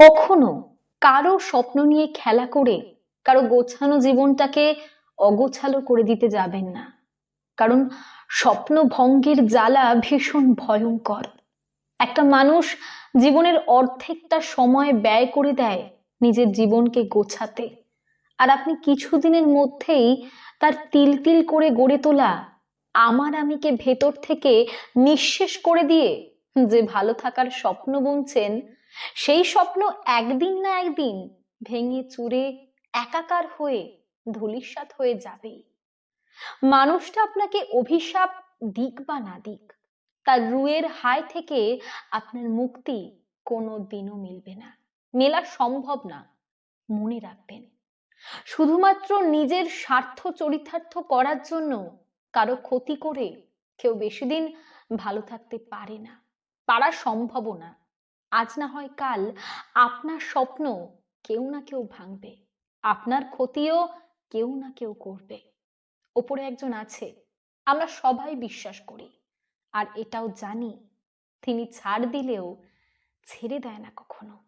কখনো কারও স্বপ্ন নিয়ে খেলা করে কারও গোছানো জীবনটাকে অগোছালো করে দিতে যাবেন না। কারণ স্বপ্ন ভঙ্গের জ্বালা ভীষণ ভয়ঙ্কর। একটা মানুষ জীবনের অর্ধেকটা সময় ব্যয় করে দেয় নিজের জীবনকে গোছাতে। আর আপনি কিছুদিনের মধ্যেই তার তিল তিল করে গড়ে তোলা, আমার আমিকে ভেতর থেকে নিঃশেষ করে দিয়ে যে ভালো থাকার স্বপ্ন বুনছেন, সেই স্বপ্ন একদিন না একদিন ভেঙে চুরে একাকার হয়ে ধূলিসাৎ হয়ে যাবেই মানুষটা আপনাকে অভিশাপ দিক বা না দিক, তার রুয়ের হায় থেকে আপনার মুক্তি কোনো দিনও মিলবে না মেলা সম্ভব না, মনে রাখবেন। শুধুমাত্র নিজের স্বার্থ চরিতার্থ করার জন্য কারও ক্ষতি করে কেউ বেশি দিন ভালো থাকতে পারে না। পারা সম্ভবও না। আজ না হয় কাল আপনার স্বপ্ন কেউ না কেউ ভাঙবে। আপনার ক্ষতিও কেউ না কেউ করবে। ওপরে একজন আছে, আমরা সবাই বিশ্বাস করি। আর এটাও জানি, তিনি ছাড় দিলেও ছেড়ে দেয় না কখনো।